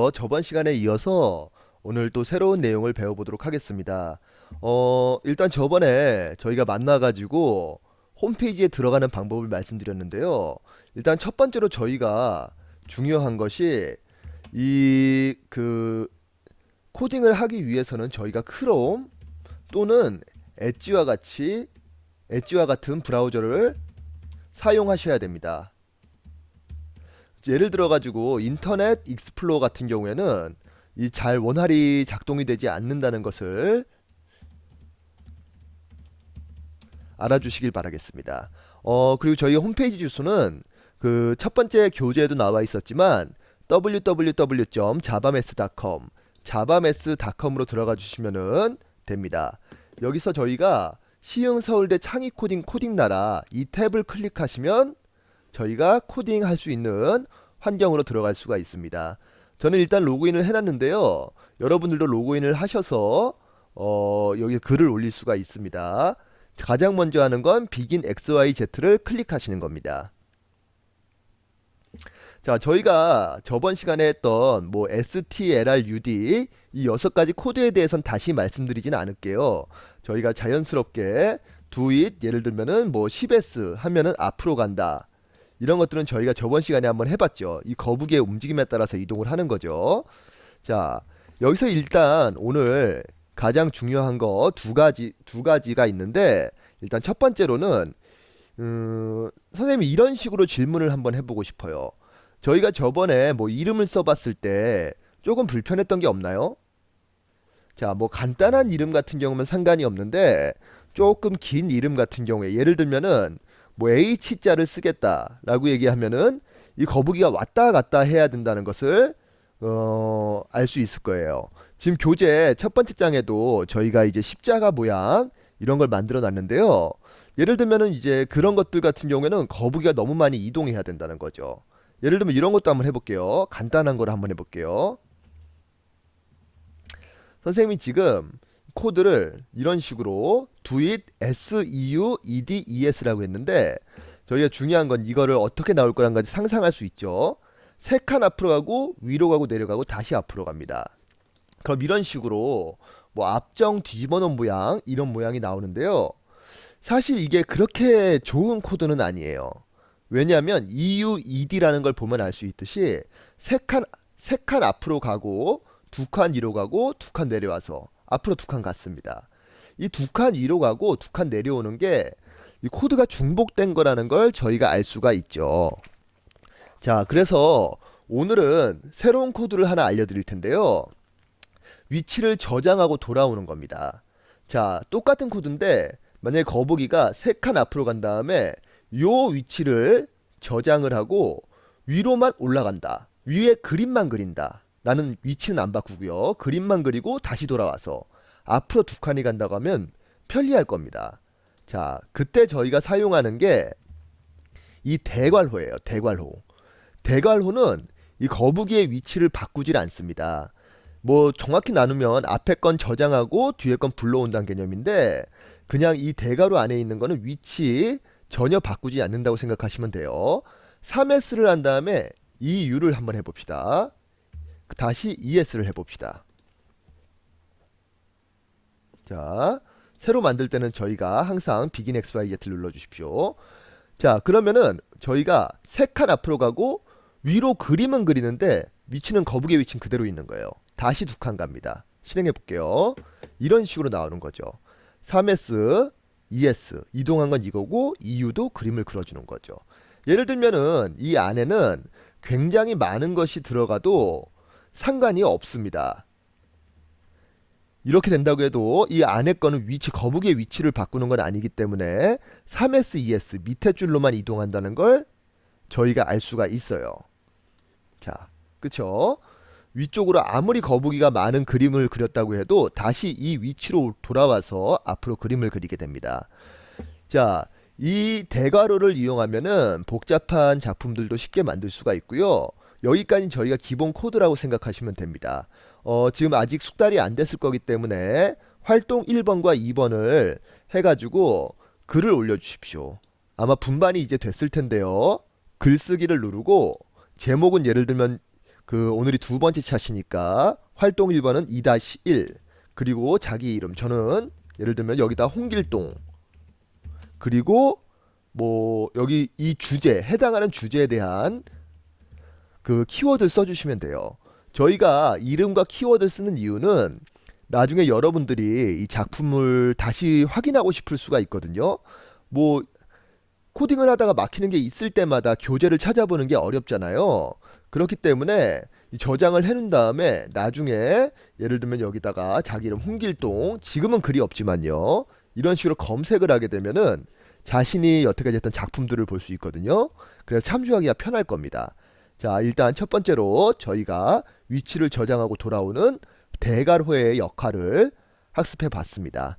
어, 저번 시간에 이어서 오늘 또 새로운 내용을 배워보도록 하겠습니다. 어, 일단 저번에 저희가 만나가지고 홈페이지에 들어가는 방법을 말씀드렸는데요. 일단 첫 번째로 저희가 중요한 것이 이 그 코딩을 하기 위해서는 저희가 크롬 또는 엣지와 같이 엣지와 같은 브라우저를 사용하셔야 됩니다. 예를 들어 가지고 인터넷 익스플로어 같은 경우에는 이 잘 원활히 작동이 되지 않는다는 것을 알아주시길 바라겠습니다. 어 그리고 저희 홈페이지 주소는 그 첫 번째 교재에도 나와 있었지만 www.javames.com javames.com으로 들어가 주시면은 됩니다. 여기서 저희가 시흥 서울대 창의 코딩 코딩 나라 이 탭을 클릭하시면 저희가 코딩 할 수 있는 환경으로 들어갈 수가 있습니다. 저는 일단 로그인을 해놨는데요. 여러분들도 로그인을 하셔서 어, 여기 글을 올릴 수가 있습니다. 가장 먼저 하는 건 begin xyz를 클릭하시는 겁니다. 자, 저희가 저번 시간에 했던 뭐 strlud 이 여섯 가지 코드에 대해서는 다시 말씀드리진 않을게요. 저희가 자연스럽게 do it 예를 들면은 뭐 10s 하면은 앞으로 간다. 이런 것들은 저희가 저번 시간에 한번 해봤죠. 이 거북이의 움직임에 따라서 이동을 하는 거죠. 자, 여기서 일단 오늘 가장 중요한 거 두 가지 두 가지가 있는데 일단 첫 번째로는 음, 선생님이 이런 식으로 질문을 한번 해보고 싶어요. 저희가 저번에 뭐 이름을 써봤을 때 조금 불편했던 게 없나요? 자, 뭐 간단한 이름 같은 경우면 상관이 없는데 조금 긴 이름 같은 경우에 예를 들면은 뭐 H자를 쓰겠다라고 얘기하면은 이 거북이가 왔다 갔다 해야 된다는 것을 어, 알 수 있을 거예요. 지금 교재 첫 번째 장에도 저희가 이제 십자가 모양 이런 걸 만들어 놨는데요. 예를 들면은 이제 그런 것들 같은 경우에는 거북이가 너무 많이 이동해야 된다는 거죠. 예를 들면 이런 것도 한번 해볼게요. 간단한 걸 한번 해볼게요. 선생님이 지금 코드를 이런 식으로 do it s e u e d e s라고 했는데 저희가 중요한 건 이거를 어떻게 나올 거란까지 상상할 수 있죠. 세 칸 앞으로 가고 위로 가고 내려가고 다시 앞으로 갑니다. 그럼 이런 식으로 뭐 앞정 뒤집어 놓은 모양 이런 모양이 나오는데요. 사실 이게 그렇게 좋은 코드는 아니에요. 왜냐하면 EUED라는 걸 보면 알 수 있듯이 세 칸 세 칸 앞으로 가고 두칸 위로 가고 두 칸 내려와서 앞으로 두 칸 갔습니다. 이 두 칸 위로 가고 두 칸 내려오는 게 이 코드가 중복된 거라는 걸 저희가 알 수가 있죠. 자, 그래서 오늘은 새로운 코드를 하나 알려드릴 텐데요. 위치를 저장하고 돌아오는 겁니다. 자, 똑같은 코드인데 만약에 거북이가 세 칸 앞으로 간 다음에 요 위치를 저장을 하고 위로만 올라간다. 위에 그림만 그린다. 나는 위치는 안 바꾸고요. 그림만 그리고 다시 돌아와서 앞으로 두 칸이 간다고 하면 편리할 겁니다. 자, 그때 저희가 사용하는 게 이 대괄호예요. 대괄호. 대괄호는 이 거북이의 위치를 바꾸질 않습니다. 뭐 정확히 나누면 앞에 건 저장하고 뒤에 건 불러온다는 개념인데 그냥 이 대괄호 안에 있는 거는 위치 전혀 바꾸지 않는다고 생각하시면 돼요. 3S를 한 다음에 이 U를 한번 해봅시다. 다시 ES를 해봅시다. 자, 새로 만들 때는 저희가 항상 begin XYZ를 눌러주십시오. 자, 그러면은 저희가 세 칸 앞으로 가고 위로 그림은 그리는데 위치는 거북이의 위치는 그대로 있는 거예요. 다시 두 칸 갑니다. 실행해 볼게요. 이런 식으로 나오는 거죠. 3S, ES 이동한 건 이거고 EU도 그림을 그려주는 거죠. 예를 들면은 이 안에는 굉장히 많은 것이 들어가도 상관이 없습니다. 이렇게 된다고 해도 이 안에 거는 위치 거북이의 위치를 바꾸는 건 아니기 때문에 3S, ES 밑에 줄로만 이동한다는 걸 저희가 알 수가 있어요. 자, 그쵸? 위쪽으로 아무리 거북이가 많은 그림을 그렸다고 해도 다시 이 위치로 돌아와서 앞으로 그림을 그리게 됩니다. 자, 이 대괄호를 이용하면은 복잡한 작품들도 쉽게 만들 수가 있고요. 여기까지 저희가 기본 코드라고 생각하시면 됩니다. 어, 지금 아직 숙달이 안 됐을 거기 때문에 활동 1번과 2번을 해가지고 글을 올려주십시오. 아마 분반이 이제 됐을 텐데요. 글쓰기를 누르고 제목은 예를 들면 그 오늘이 두 번째 차시니까 활동 1번은 2-1 그리고 자기 이름 저는 예를 들면 여기다 홍길동 그리고 뭐 여기 이 주제 해당하는 주제에 대한 그 키워드를 써주시면 돼요. 저희가 이름과 키워드 쓰는 이유는 나중에 여러분들이 이 작품을 다시 확인하고 싶을 수가 있거든요. 뭐 코딩을 하다가 막히는 게 있을 때마다 교재를 찾아보는 게 어렵잖아요. 그렇기 때문에 이 저장을 해놓은 다음에 나중에 예를 들면 여기다가 자기 이름 홍길동 지금은 글이 없지만요. 이런 식으로 검색을 하게 되면은 자신이 여태까지 했던 작품들을 볼 수 있거든요. 그래서 참조하기가 편할 겁니다. 자, 일단 첫 번째로 저희가 위치를 저장하고 돌아오는 대괄호의 역할을 학습해 봤습니다.